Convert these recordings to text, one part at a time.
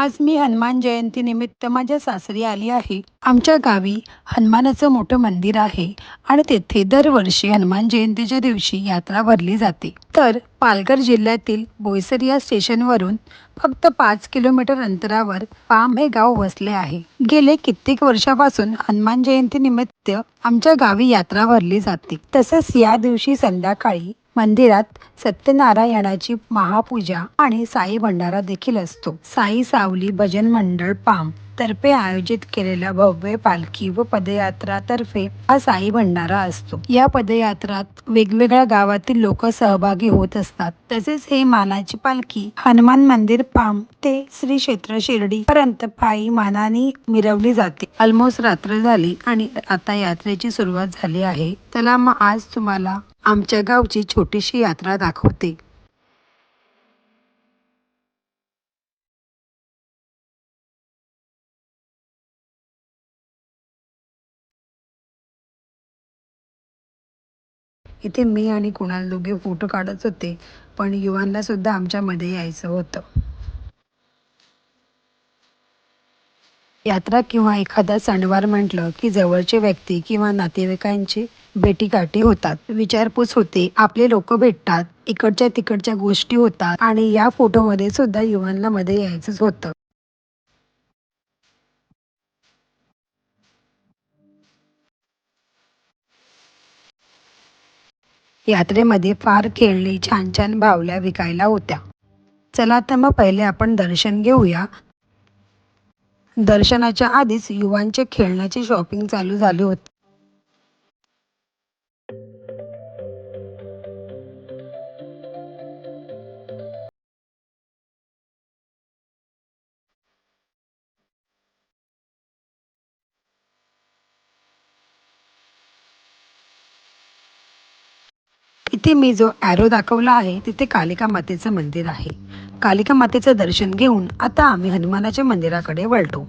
आज मी हनुमान जयंती निमित्त माझ्या सासरी आली आहे. आमच्या गावी हनुमानाचं मोठं मंदिर आहे आणि तेथे दरवर्षी हनुमान जयंतीच्या दिवशी यात्रा भरली जाते. तर पालघर जिल्ह्यातील बोईसर या स्टेशनवरून फक्त पाच किलोमीटर अंतरावर पाम हे गाव वसले आहे. गेले कित्येक वर्षापासून हनुमान जयंती निमित्त आमच्या गावी यात्रा भरली जाते. तसेच या दिवशी संध्याकाळी मंदिरात सत्यनारायणाची महापूजा आणि साई भंडारा देखील असतो. साई सावली भजन मंडळ पाम तर्फे आयोजित केलेल्या भव्य पालखी व पदयात्रा तर्फे हा साई भंडारा असतो. या पदयात्रात वेगवेगळ्या गावातील लोक सहभागी होत असतात. तसेच हे मानाची पालखी हनुमान मंदिर पाम ते श्री क्षेत्र शिर्डी पर्यंत पायी मानाने मिरवली जाते. ऑलमोस्ट रात्र झाली आणि आता यात्रेची सुरुवात झाली आहे. चला मग आज तुम्हाला आमच्या गावची छोटीशी यात्रा दाखवते. इथे मी आणि कुणाल दोघे फोटो काढत होते पण युवांना सुद्धा आमच्यामध्ये यायचं होतं. यात्रा किंवा एखादा सणवार म्हटलं की जवळचे व्यक्ती किंवा नातेवाईकांची भेटीगाठी होतात. विचारपूस होते. आपले लोक भेटतात. इकडच्या तिकडच्या गोष्टी होतात. आणि या फोटोमध्ये सुद्धा युवांना मध्ये यायचंच होतं. यात्रेमध्ये फार खेळणी छान छान बावल्या विकायला होत्या. चला तर मग पहिले आपण दर्शन घेऊया. दर्शनाच्या आधीच युवांचे खेळण्याचे शॉपिंग चालू झाले होते. इथे मी जो ॲरो दाखवला आहे तिथे कालिका मातेचं मंदिर आहे. कालिका मातेचं दर्शन घेऊन आता आम्ही हनुमानाच्या मंदिराकडे वळतो.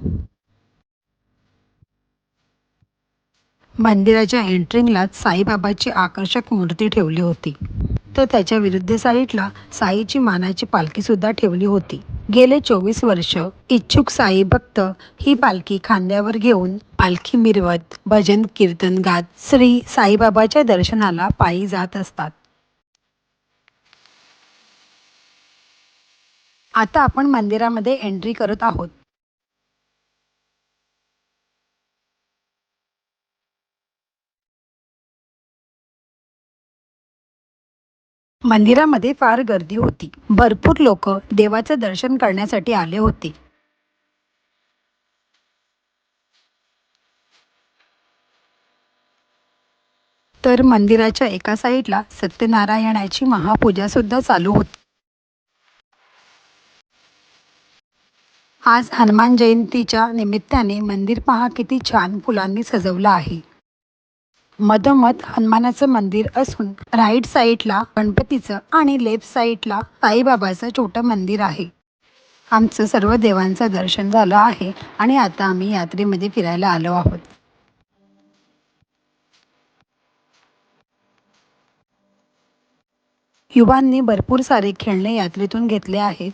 मंदिराच्या एंट्रिंगलाच साईबाबाची आकर्षक मूर्ती ठेवली होती. तर त्याच्या विरुद्ध साईडला साईची मानाची पालखी सुद्धा ठेवली होती. गेले चोवीस वर्ष इच्छुक साई भक्त ही पालखी खांद्यावर घेऊन पालखी मिरवत भजन कीर्तन गात श्री साईबाबाच्या दर्शनाला पायी जात असतात. आता आपण मंदिरामध्ये एंट्री करत आहोत. मंदिरामध्ये फार गर्दी होती. भरपूर लोक देवाचं दर्शन करण्यासाठी आले होते. तर मंदिराच्या एका साईडला सत्यनारायणाची महापूजा सुद्धा चालू होती. आज हनुमान जयंतीच्या निमित्ताने मंदिर पहा किती छान फुलांनी सजवलं आहे. मधोमध हनुमानाचं मंदिर असून राईट साईडला गणपतीचं आणि लेफ्ट साईडला साईबाबाचं छोटं मंदिर आहे. आमचं सर्व देवांचं दर्शन झालं आहे आणि आता आम्ही यात्रेमध्ये फिरायला आलो आहोत. युवांनी भरपूर सारे खेळणे यात्रेतून घेतले आहेत.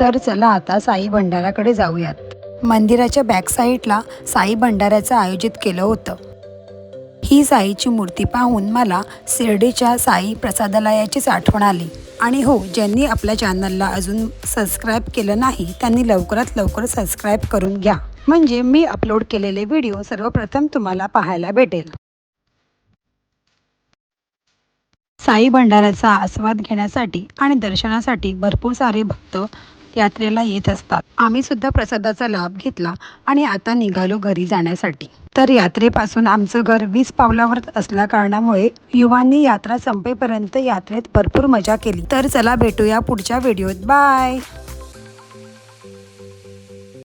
तर चला आता साई भंडाराकडे जाऊयात. मंदिराच्या बॅक साईडला साई भंडाऱ्याचं आयोजित केलं होतं. ही साईची मूर्ती पाहून मला शिर्डीच्या साई प्रसादालयाचीच आठवण आली. आणि हो ज्यांनी आपल्या चॅनलला अजून सबस्क्राईब केलं नाही त्यांनी लवकरात लवकर सबस्क्राईब करून घ्या. म्हणजे मी अपलोड केलेले व्हिडिओ सर्वप्रथम तुम्हाला पाहायला भेटेल. साई भंडाऱ्याचा आस्वाद घेण्यासाठी आणि दर्शनासाठी भरपूर सारे भक्त यात्रेला येत असतात. आम्ही सुद्धा प्रसादाचा लाभ घेतला आणि आता निघालो घरी जाण्यासाठी. तर यात्रेपासून आमचं घर वीस पावलावर असल्या कारणामुळे युवांनी यात्रा संपेपर्यंत यात्रेत भरपूर मजा केली. तर चला भेटूया पुढच्या व्हिडिओत. बाय!